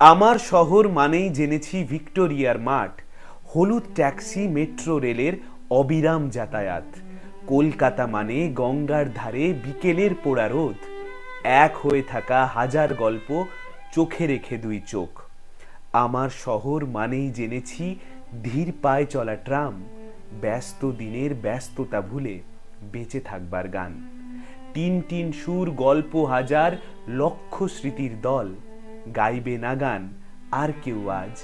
আমার শহর মানেই জেনেছি ভিক্টোরিয়ার মাঠ, হলুদ ট্যাক্সি, মেট্রো রেলের অবিরাম যাতায়াত। কলকাতা মানে গঙ্গার ধারে বিকেলের পোড়া রোদ। এক হয়ে থাকা হাজার গল্প চোখে রেখে দুই চোখ। আমার শহর মানেই জেনেছি ধীর পায়ে চলা ট্রাম, ব্যস্ত দিনের ব্যস্ততা ভুলে বেঁচে থাকবার গান। টিন টিন সুর গল্প হাজার লক্ষ স্মৃতির দল। গাইবে না গান, আর কেউ আজ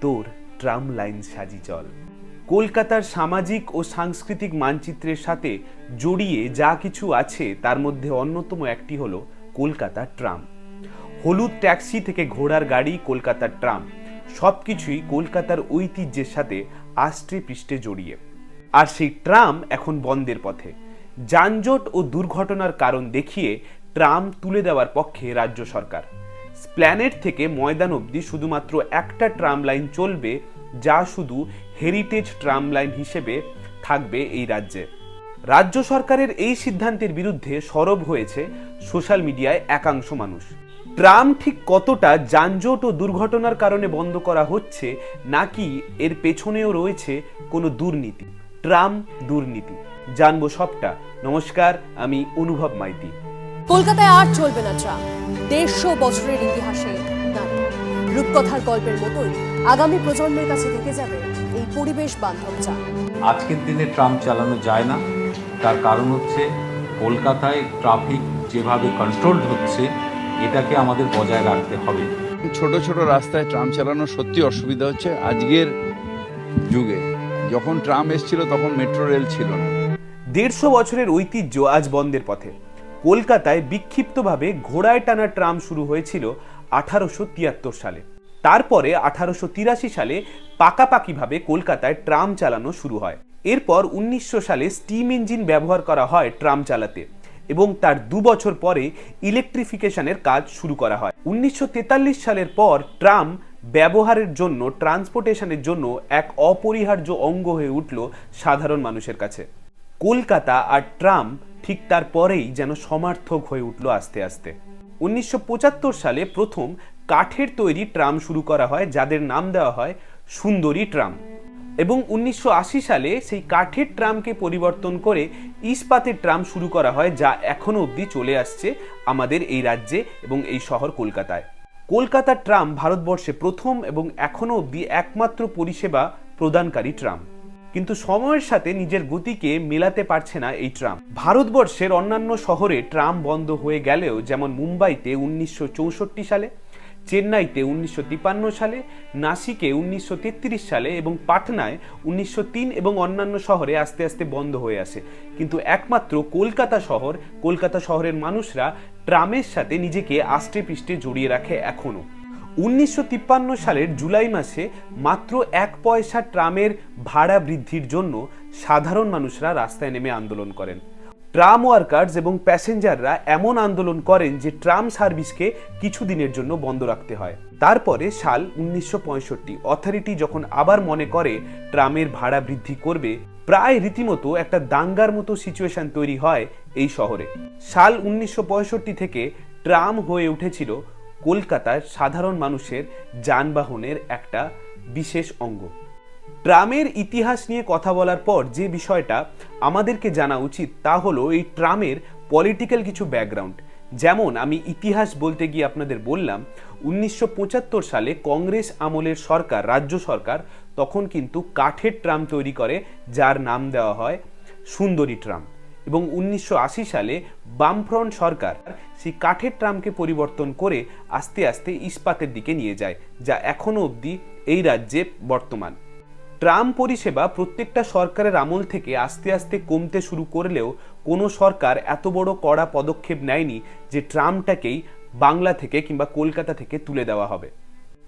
তোর ট্রাম লাইন সাজি চল। কলকাতার সামাজিক ও সাংস্কৃতিক মানচিত্রের সাথে জড়িয়ে যা কিছু আছে, তার মধ্যে অন্যতম একটি হলো কলকাতা ট্রাম। হলুদ ট্যাক্সি থেকে ঘোড়ার গাড়ি কলকাতার ট্রাম। সবকিছুই কলকাতার ঐতিহ্যের সাথে আষ্টে পৃষ্ঠে জড়িয়ে। আর সেই ট্রাম এখন বন্ধের পথে। যানজট ও দুর্ঘটনার কারণ দেখিয়ে ট্রাম তুলে দেওয়ার পক্ষে রাজ্য সরকার। স্প্ল্যানেট থেকে ময়দান অবধি শুধুমাত্র একটা ট্রাম লাইন চলবে, যা শুধু হেরিটেজ ট্রাম লাইন হিসেবে থাকবে এই রাজ্যে। রাজ্য সরকারের এই সিদ্ধান্তের বিরুদ্ধে সরব হয়েছে সোশ্যাল মিডিয়ায় একাংশ মানুষ। ট্রাম ঠিক কতটা যানজট ও দুর্ঘটনার কারণে বন্ধ করা হচ্ছে, নাকি এর পেছনেও রয়েছে কোনো দুর্নীতি? ট্রাম দুর্নীতি। জানব সবটা। নমস্কার, আমি অনুভব মাইতি। কলকাতায় আর চলবে না ট্রাম। দেড়শো বছরের ইতিহাসে নারী রূপকথার গল্পের মতোই আগামী প্রজন্মের কাছে থেকে যাবে এই পরিবেশ বান্ধব ট্রাম আজকের দিনে ট্রাম চালানো যায় না। তার কারণ হচ্ছে কলকাতায় ট্রাফিক যেভাবে কন্ট্রোলড হচ্ছে এটাকে আমাদের বজায় রাখতে হবে। ছোট ছোট রাস্তায় ট্রাম চালানো সত্যি অসুবিধা হচ্ছে আজকের যুগে। যখন ট্রাম এসেছিল তখন মেট্রো রেল ছিল না। দেড়শো বছরের ঐতিহ্য আজ বন্ধের পথে। কলকাতায় বিক্ষিপ্তভাবে ঘোড়ায় টানা ট্রাম শুরু হয়েছিল আঠারোশো তিয়াত্তর সালে। তারপরে আঠারোশো তিরাশি সালে পাকাপাকিভাবে কলকাতায় ট্রাম চালানো শুরু হয়। এরপর উনিশশো সালে স্টিম ইঞ্জিন ব্যবহার করা হয় ট্রাম চালাতে এবং তার দু বছর পরে ইলেকট্রিফিকেশনের কাজ শুরু করা হয়। উনিশশো তেতাল্লিশ সালের পর ট্রাম ব্যবহারের জন্য, ট্রান্সপোর্টেশনের জন্য এক অপরিহার্য অঙ্গ হয়ে উঠল সাধারণ মানুষের কাছে। কলকাতা আর ট্রাম ঠিক তার পরেই যেন সমার্থক হয়ে উঠল আস্তে আস্তে। উনিশশো পঁচাত্তর সালে প্রথম কাঠের তৈরি ট্রাম শুরু করা হয়, যাদের নাম দেওয়া হয় সুন্দরী ট্রাম। এবং উনিশশো আশি সালে সেই কাঠের ট্রামকে পরিবর্তন করে ইস্পাতের ট্রাম শুরু করা হয়, যা এখনও অবধি চলে আসছে আমাদের এই রাজ্যে এবং এই শহর কলকাতায়। কলকাতার ট্রাম ভারতবর্ষে প্রথম এবং এখনও অবধি একমাত্র পরিষেবা প্রদানকারী ট্রাম। কিন্তু সময়ের সাথে নিজের গতিকে মেলাতে পারছে না এই ট্রাম। ভারতবর্ষের অন্যান্য শহরে ট্রাম বন্ধ হয়ে গেলেও যেমন মুম্বাইতে উনিশশো চৌষট্টি সালে, চেন্নাইতে উনিশশো সালে, নাসিকে উনিশশো তেত্রিশ সালে এবং পাটনায় উনিশশো তিন এবং অন্যান্য শহরে আস্তে আস্তে বন্ধ হয়ে আসে। কিন্তু একমাত্র কলকাতা শহর, কলকাতা শহরের মানুষরা ট্রামের সাথে নিজেকে আষ্টে পৃষ্ঠে জড়িয়ে রাখে এখনও। উনিশশো সালের জুলাই মাসে মাত্র এক পয়সা ট্রামের ভাড়া বৃদ্ধির জন্য সাধারণ মানুষরা রাস্তায় নেমে আন্দোলন করেন। ট্রাম ওয়ার্কার্স এবং প্যাসেঞ্জাররা এমন আন্দোলন করেন যে ট্রাম সার্ভিসকে কিছুদিনের জন্য বন্ধ রাখতে হয়। তারপরে সাল উনিশশো পঁয়ষট্টি অথরিটি যখন আবার মনে করে ট্রামের ভাড়া বৃদ্ধি করবে, প্রায় রীতিমতো একটা দাঙ্গার মতো সিচুয়েশন তৈরি হয় এই শহরে। সাল উনিশশো পঁয়ষট্টি থেকে ট্রাম হয়ে উঠেছিল কলকাতার সাধারণ মানুষের যানবাহনের একটা বিশেষ অঙ্গ। ট্রামের ইতিহাস নিয়ে কথা বলার পর যে বিষয়টা আমাদেরকে জানা উচিত তা হলো এই ট্রামের পলিটিক্যাল কিছু ব্যাকগ্রাউন্ড যেমন আমি ইতিহাস বলতে গিয়ে আপনাদের বললাম, উনিশশো পঁচাত্তর সালে কংগ্রেস আমলের সরকার, রাজ্য সরকার তখন কিন্তু কাঠের ট্রাম তৈরি করে, যার নাম দেওয়া হয় সুন্দরী ট্রাম। এবং উনিশশো আশি সালে বামফ্রন্ট সরকার সেই কাঠের ট্রামকে পরিবর্তন করে আস্তে আস্তে ইস্পাতের দিকে নিয়ে যায়, যা এখনও অবধি এই রাজ্যে বর্তমান। ট্রাম পরিষেবা প্রত্যেকটা সরকারের আমল থেকে আস্তে আস্তে কমতে শুরু করলেও কোনো সরকার এত বড় কড়া পদক্ষেপ নেয়নি যে ট্রামটাকেই বাংলা থেকে কিংবা কলকাতা থেকে তুলে দেওয়া হবে।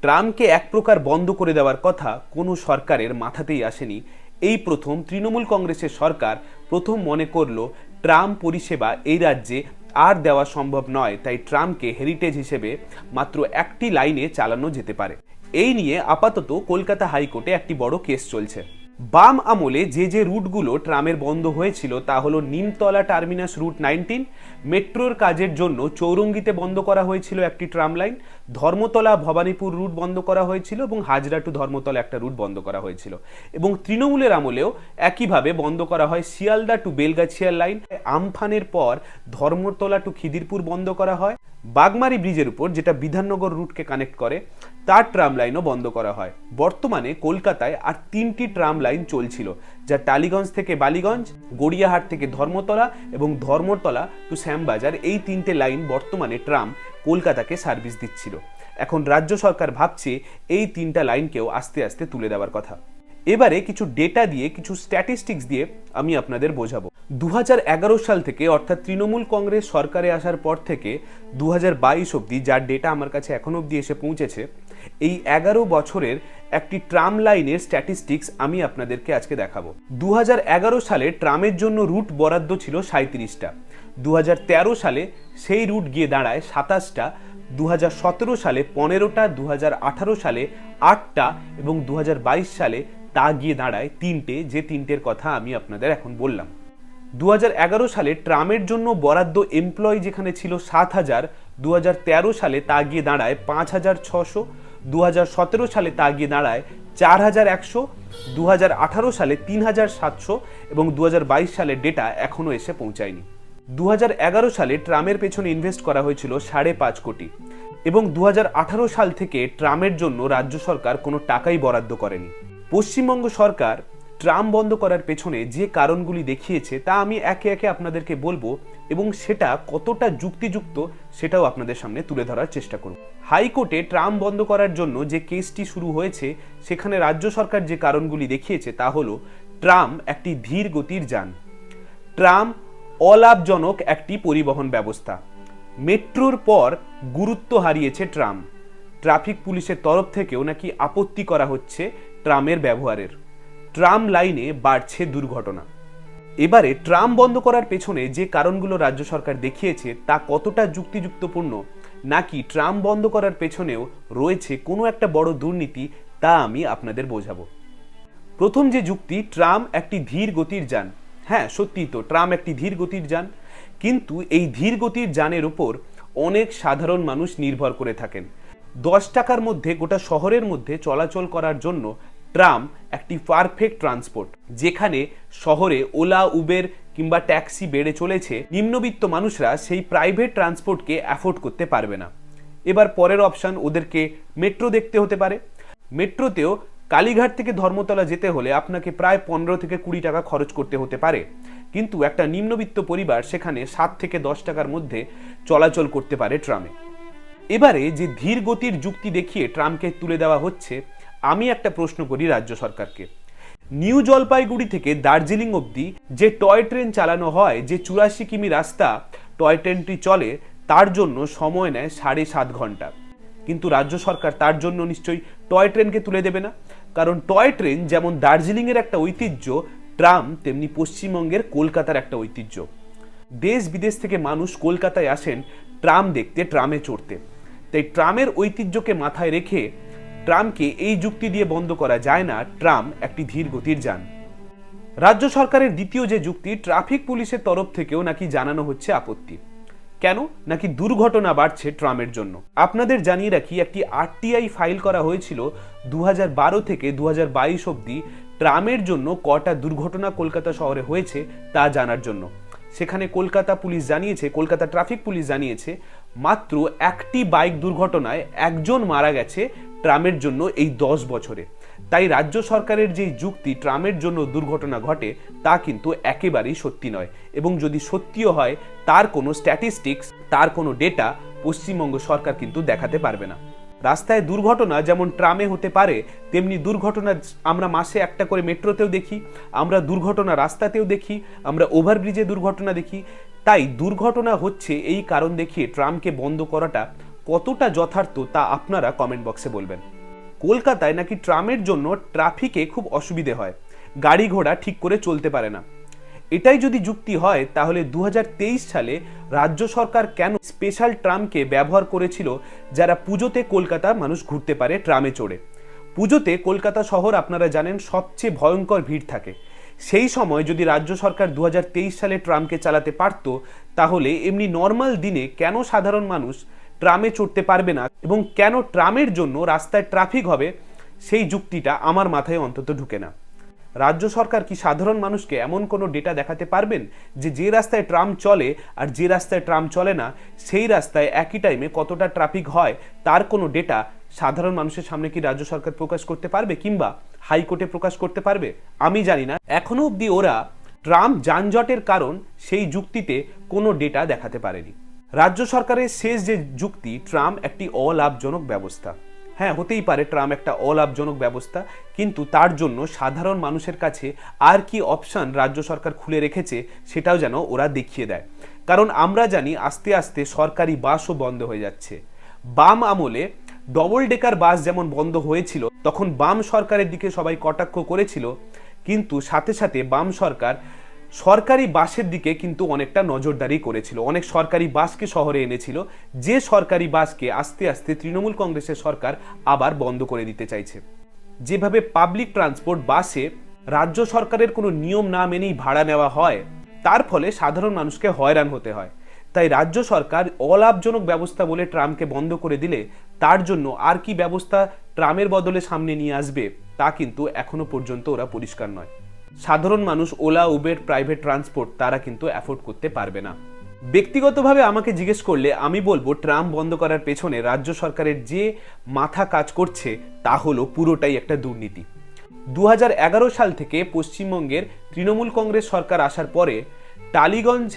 ট্রামকে এক প্রকার বন্ধ করে দেওয়ার কথা কোনো সরকারের মাথাতেই আসেনি এই প্রথম তৃণমূল কংগ্রেসের সরকার প্রথম মনে করল, ট্রাম পরিষেবা এই রাজ্যে আর দেওয়া সম্ভব নয়, তাই ট্রামকে হেরিটেজ হিসেবে মাত্র একটি লাইনে চালানো যেতে পারে। এই নিয়ে আপাতত কলকাতা হাইকোর্টে একটি বড় কেস চলছে। বাম আমলে যে যে রুটগুলো ট্রামের বন্ধ হয়েছিল তা হলো নিমতলা টার্মিনাস রুট নাইনটিন, মেট্রোর কাজের জন্য চৌরঙ্গিতে বন্ধ করা হয়েছিল একটি tram line, Dharmatala Bhowanipore route বন্ধ করা হয়েছিল এবং হাজরা টু ধর্মতলা একটা রুট বন্ধ করা হয়েছিল। এবং তৃণমূলের আমলেও একইভাবে বন্ধ করা হয় শিয়ালদা টু বেলগাছিয়ার লাইন। আমফানের পর ধর্মতলা টু খিদিরপুর বন্ধ করা হয়। বাগমারি ব্রিজের উপর যেটা বিধাননগর রুটকে কানেক্ট করে, তার ট্রাম লাইনও বন্ধ করা হয়। বর্তমানে কলকাতায় আর তিনটি ট্রাম লাইন চলছিল, যা টালিগঞ্জ থেকে বালিগঞ্জ, গড়িয়াহাট থেকে ধর্মতলা এবং ধর্মতলা টু শ্যামবাজার, এই তিনটে লাইন বর্তমানে ট্রাম কলকাতাকে সার্ভিস দিচ্ছিল। এখন রাজ্য সরকার ভাবছে এই তিনটা লাইনকেও আস্তে আস্তে তুলে দেওয়ার কথা। এবারে কিছু ডেটা দিয়ে, কিছু স্ট্যাটিস্টিক্স দিয়ে আমি আপনাদের বোঝাবো। দু হাজার এগারো সাল থেকে অর্থাৎ তৃণমূল কংগ্রেস সরকারে আসার পর থেকে দু হাজার অব্দি যার ডেটা আমার কাছে এখন অবধি এসে পৌঁছেছে, এই এগারো বছরের একটি ট্রাম লাইনের স্ট্যাটিস্টিক্স আমি আপনাদেরকে আজকে দেখাবো। দু হাজার এগারো সালে ট্রামের জন্য রুট বরাদ্দ ছিল সাঁত্রিশটা দু হাজার তেরো সালে সেই রুট গিয়ে দাঁড়ায় সাতাশটা। দু হাজার সতেরো সালে পনেরোটা দু হাজার আঠারো সালে আটটা এবং দু হাজার বাইশ সালে তা গিয়ে দাঁড়ায় তিনটে, যে তিনটের কথা আমি আপনাদের এখন বললাম। দু হাজার এগারো সালে ট্রামের জন্য বরাদ্দ এমপ্লয়ি যেখানে ছিল সাত হাজার দু সালে তা গিয়ে দাঁড়ায় পাঁচ হাজার ছশো দু হাজার সতেরো সালে তা গিয়ে দাঁড়ায় চার হাজার একশো দু সালে তিন হাজার সাতশো এবং দু সালের ডেটা এখনও এসে পৌঁছায়নি। দু হাজার এগারো সালে ট্রামের পেছনে ইনভেস্ট করা হয়েছিল সাড়ে পাঁচ কোটি এবং দু হাজার আঠারো সাল থেকে ট্রামের জন্য রাজ্য সরকার কোনো টাকাই বরাদ্দ করেনি। পশ্চিমবঙ্গ সরকার ট্রাম বন্ধ করার পেছনে যে কারণগুলি দেখিয়েছে তা আমি একে একে আপনাদেরকে বলব এবং সেটা কতটা যুক্তিযুক্ত সেটাও আপনাদের সামনে তুলে ধরার চেষ্টা করব। হাইকোর্টে ট্রাম বন্ধ করার জন্য যে কেসটি শুরু হয়েছে, সেখানে রাজ্য সরকার যে কারণগুলি দেখিয়েছে তা হলো ট্রাম একটি ধীর গতির যান। ট্রাম অলাভজনক একটি পরিবহন ব্যবস্থা। মেট্রোর পর গুরুত্ব হারিয়েছে ট্রাম। ট্রাফিক পুলিশের তরফ থেকেও নাকি আপত্তি করা হচ্ছে ট্রামের ব্যবহারের। ট্রাম লাইনে বাড়ছে দুর্ঘটনা। এবারে ট্রাম বন্ধ করার পেছনে যে কারণগুলো রাজ্য সরকার দেখিয়েছে তা কতটা যুক্তিযুক্তপূর্ণ, নাকি ট্রাম বন্ধ করার পেছনেও রয়েছে কোনো একটা বড় দুর্নীতি, তা আমি আপনাদের বোঝাবো। প্রথম যে যুক্তি, ট্রাম একটি ধীর গতির যান। হ্যাঁ সত্যি তো, ট্রাম একটি ধীর গতির যান। কিন্তু এই ধীর গতির যানের উপর অনেক সাধারণ মানুষ নির্ভর করে থাকেন। দশ টাকার মধ্যে গোটা শহরের মধ্যে চলাচল করার জন্য ট্রাম একটি পারফেক্ট ট্রান্সপোর্ট, যেখানে শহরে ওলা, উবের কিংবা ট্যাক্সি বেড়ে চলেছে, নিম্নবিত্ত মানুষরা সেই প্রাইভেট ট্রান্সপোর্টকে অ্যাফোর্ড করতে পারবে না। এবার পরের অপশন, ওদেরকে মেট্রো দেখতে হতে পারে। মেট্রোতেও কালীঘাট থেকে ধর্মতলা যেতে হলে আপনাকে প্রায় পনেরো থেকে কুড়ি টাকা খরচ করতে হতে পারে। কিন্তু একটা নিম্নবিত্ত পরিবার সেখানে সাত থেকে দশ টাকার মধ্যে চলাচল করতে পারে ট্রামে। এবারে যে ধীর গতির যুক্তি দেখিয়ে ট্রামকে তুলে দেওয়া হচ্ছে আমি একটা প্রশ্ন করি রাজ্য সরকারকে। নিউ জলপাইগুড়ি থেকে দার্জিলিং অবধি যে টয় ট্রেন চালানো হয়, যে চুরাশি কিমি রাস্তা টয় ট্রেনটি চলে, তার জন্য সময় নেয় সাড়ে সাত ঘণ্টা। কিন্তু রাজ্য সরকার তার জন্য নিশ্চয়ই টয় ট্রেনকে তুলে দেবে না। কারণ টয় ট্রেন যেমন দার্জিলিংয়ের একটা ঐতিহ্য, ট্রাম তেমনি পশ্চিমবঙ্গের কলকাতার একটা ঐতিহ্য। দেশ বিদেশ থেকে মানুষ কলকাতায় আসেন ট্রাম দেখতে, ট্রামে চড়তে। তাই ট্রামের ঐতিহ্যকে মাথায় রেখে ট্রামকে এই যুক্তি দিয়ে বন্ধ করা যায় না ট্রাম একটি ধীর গতির যান। রাজ্য সরকারের দ্বিতীয় যে যুক্তি, ট্রাফিক পুলিশের তরফ থেকেও নাকি জানানো হচ্ছে আপত্তি। কেন? নাকি দুর্ঘটনা বাড়ছে ট্রামের জন্য? আপনাদের জানিয়ে রাখি, একটি আরটিআই ফাইল করা হয়েছিল দু হাজার বারো থেকে বাইশ অবধি ট্রামের জন্য কটা দুর্ঘটনা কলকাতা শহরে হয়েছে তা জানার জন্য। সেখানে কলকাতা পুলিশ জানিয়েছে, কলকাতা ট্রাফিক পুলিশ জানিয়েছে মাত্র একটি বাইক দুর্ঘটনায় একজন মারা গেছে ট্রামের জন্য এই দশ বছরে। তাই রাজ্য সরকারের যেই যুক্তি ট্রামের জন্য দুর্ঘটনা ঘটে, তা কিন্তু একেবারেই সত্যি নয়। এবং যদি সত্যিও হয়, তার কোনো স্ট্যাটিস্টিক্স তার কোনো ডেটা পশ্চিমবঙ্গ সরকার কিন্তু দেখাতে পারবে না। রাস্তায় দুর্ঘটনা যেমন ট্রামে হতে পারে, তেমনি দুর্ঘটনা আমরা মাসে একটা করে মেট্রোতেও দেখি, আমরা দুর্ঘটনা রাস্তাতেও দেখি, আমরা ওভারব্রিজে দুর্ঘটনা দেখি। তাই দুর্ঘটনা হচ্ছে এই কারণ দেখিয়ে ট্রামকে বন্ধ করাটা কতটা যথার্থ তা আপনারা কমেন্ট বক্সে বলবেন। কলকাতায় নাকি ট্রামের জন্য ট্রাফিকে খুব অসুবিধে হয়। গাড়ি ঘোড়া ঠিক করে চলতে পারে না। এটাই যদি যুক্তি হয়, তাহলে দু হাজার তেইশ সালে রাজ্য সরকার কেন স্পেশাল ট্রামকে ব্যবহার করেছিল যারা পুজোতে কলকাতা মানুষ ঘুরতে পারে ট্রামে চড়ে? পুজোতে কলকাতা শহর আপনারা জানেন সবচেয়ে ভয়ঙ্কর ভিড় থাকে। সেই সময় যদি রাজ্য সরকার দু হাজার তেইশ সালে ট্রামকে চালাতে পারত, তাহলে এমনি নর্মাল দিনে কেন সাধারণ মানুষ ট্রামে চড়তে পারবে না এবং কেন ট্রামের জন্য রাস্তায় ট্রাফিক হবে, সেই যুক্তিটা আমার মাথায় অন্তত ঢুকে না। রাজ্য সরকার কি সাধারণ মানুষকে এমন কোনো ডেটা দেখাতে পারবেন যে যে রাস্তায় ট্রাম চলে আর যে রাস্তায় ট্রাম চলে না, সেই রাস্তায় একই টাইমে কতটা ট্রাফিক হয়, তার কোনো ডেটা সাধারণ মানুষের সামনে কি রাজ্য সরকার প্রকাশ করতে পারবে কিংবা হাইকোর্টে প্রকাশ করতে পারবে? আমি জানি না। এখনও অবধি ওরা ট্রাম যানজটের কারণ সেই যুক্তিতে কোনো ডেটা দেখাতে পারেনি। রাজ্য সরকারের শেষ যে যুক্তি ট্রাম একটি অলাভজনক ব্যবস্থা। হ্যাঁ হতেই পারে ট্রাম একটা অলাভজনক ব্যবস্থা, কিন্তু তার জন্য সাধারণ মানুষের কাছে আর কি অপশন রাজ্য সরকার খুলে রেখেছে সেটাও যেন ওরা দেখিয়ে দেয়। কারণ আমরা জানি আস্তে আস্তে সরকারি বাসও বন্ধ হয়ে যাচ্ছে। বাম আমলে ডবল ডেকার বাস যেমন বন্ধ হয়েছিল, তখন বাম সরকারের দিকে সবাই কটাক্ষ করেছিল, কিন্তু সাথে সাথে বাম সরকার সরকারি বাসের দিকে কিন্তু অনেকটা নজরদারি করেছিল। অনেক সরকারি বাসকে শহরে এনেছিল, যে সরকারি বাসকে আস্তে আস্তে তৃণমূল কংগ্রেসের সরকার আবার বন্ধ করে দিতে চাইছে। যেভাবে পাবলিক ট্রান্সপোর্ট বাসে রাজ্য সরকারের কোনো নিয়ম না মেনেই ভাড়া নেওয়া হয়, তার ফলে সাধারণ মানুষকে হয়রান হতে হয়। তাই রাজ্য সরকার অলাভজনক ব্যবস্থা বলে ট্রামকে বন্ধ করে দিলে তার জন্য আর কি ব্যবস্থা ট্রামের বদলে সামনে নিয়ে আসবে তা কিন্তু এখনও পর্যন্ত ওরা পরিষ্কার নয়। সাধারণ মানুষ ওলা, উবের, প্রাইভেট ট্রান্সপোর্ট তারা কিন্তু অ্যাফোর্ড করতে পারবে না। ব্যক্তিগতভাবে আমাকে জিজ্ঞেস করলে আমি বলব ট্রাম বন্ধ করার পেছনে রাজ্য সরকারের যে মাথা কাজ করছে তা হলো পুরোটাই একটা দুর্নীতি। দু হাজার এগারো সাল থেকে পশ্চিমবঙ্গের তৃণমূল কংগ্রেস সরকার আসার পরে টালিগঞ্জ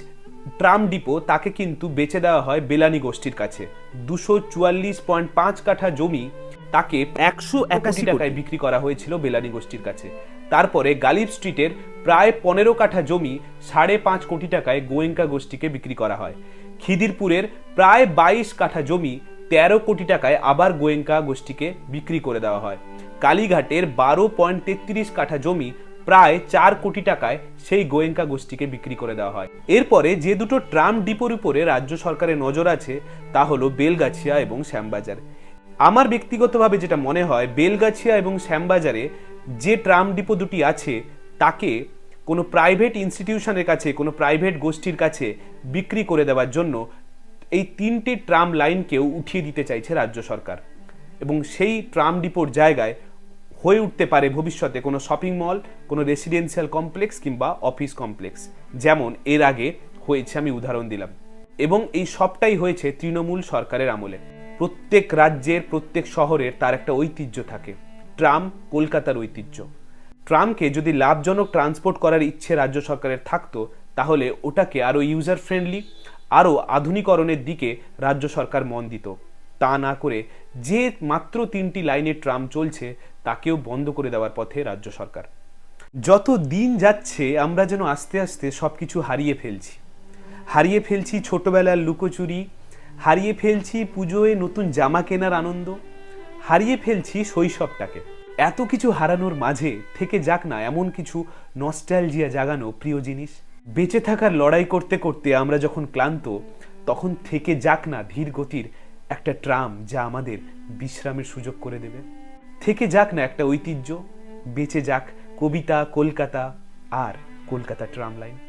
ট্রাম ডিপো তাকে কিন্তু বেচে দেওয়া হয় বেলানি গোষ্ঠীর কাছে। দুশো চুয়াল্লিশ পয়েন্ট পাঁচ কাঠা জমি তাকে একশো একাশি টাকায় বিক্রি করা হয়েছিল বেলানি গোষ্ঠীর কাছে। তারপরে গালিব স্ট্রিটের প্রায় পনেরো কাঠা জমি সাড়ে পাঁচ কোটি টাকায় গোয়েঙ্কা গোষ্ঠীকে বিক্রি করা হয়। খিদিরপুরের প্রায় বাইশ কাঠা জমি তেরো কোটি টাকায় আবার গোয়েঙ্কা গোষ্ঠীকে বিক্রি করে দেওয়া হয়। কালীঘাটের বারো পয়েন্ট তেত্রিশ কাঠা জমি প্রায় চার কোটি টাকায় সেই গোয়েঙ্কা গোষ্ঠীকে বিক্রি করে দেওয়া হয়। এরপরে যে দুটো ট্রাম ডিপোর উপরে রাজ্য সরকারের নজর আছে, তা হলো বেলগাছিয়া এবং শ্যামবাজার। আমার ব্যক্তিগতভাবে যেটা মনে হয়, বেলগাছিয়া এবং শ্যামবাজারে যে ট্রাম ডিপো দুটি আছে, তাকে কোনো প্রাইভেট ইনস্টিটিউশনের কাছে, কোনো প্রাইভেট গোষ্ঠীর কাছে বিক্রি করে দেওয়ার জন্য এই তিনটে ট্রাম লাইনকেও উঠিয়ে দিতে চাইছে রাজ্য সরকার। এবং সেই ট্রাম ডিপোর জায়গায় হয়ে উঠতে পারে ভবিষ্যতে কোনো শপিং মল কোনো রেসিডেন্সিয়াল কমপ্লেক্স কিংবা অফিস কমপ্লেক্স যেমন এর আগে হয়েছে, আমি উদাহরণ দিলাম। এবং এই সবটাই হয়েছে তৃণমূল সরকারের আমলে। প্রত্যেক রাজ্যের, প্রত্যেক শহরের তার একটা ঐতিহ্য থাকে। ট্রাম, কলকাতার ঐতিহ্য। ট্রামকে যদি লাভজনক ট্রান্সপোর্ট করার ইচ্ছে রাজ্য সরকারের থাকতো, তাহলে ওটাকে আরও ইউজার ফ্রেন্ডলি আরও আধুনিকরণের দিকে রাজ্য সরকার মন দিত। তা না করে যে মাত্র তিনটি লাইনে ট্রাম চলছে তাকেও বন্ধ করে দেওয়ার পথে রাজ্য সরকার। যত দিন যাচ্ছে, আমরা যেন আস্তে আস্তে সব কিছু হারিয়ে ফেলছি। হারিয়ে ফেলছি ছোটবেলার লুকোচুরি, হারিয়ে ফেলছি পুজোয় নতুন জামা কেনার আনন্দ, হারিয়ে ফেলছি শৈশবটাকে। এত কিছু হারানোর মাঝে থেকে যাক না, এমন কিছু নস্টালজিয়া জাগানো প্রিয় জিনিস। বেঁচে থাকার লড়াই করতে করতে আমরা যখন ক্লান্ত, তখন থেকে যাক না ধীর গতির একটা ট্রাম যা আমাদের বিশ্রামের সুযোগ করে দেবে। থেকে যাক না একটা ঐতিহ্য বেঁচে যাক কবিতা কলকাতা আর কলকাতা ট্রাম লাইন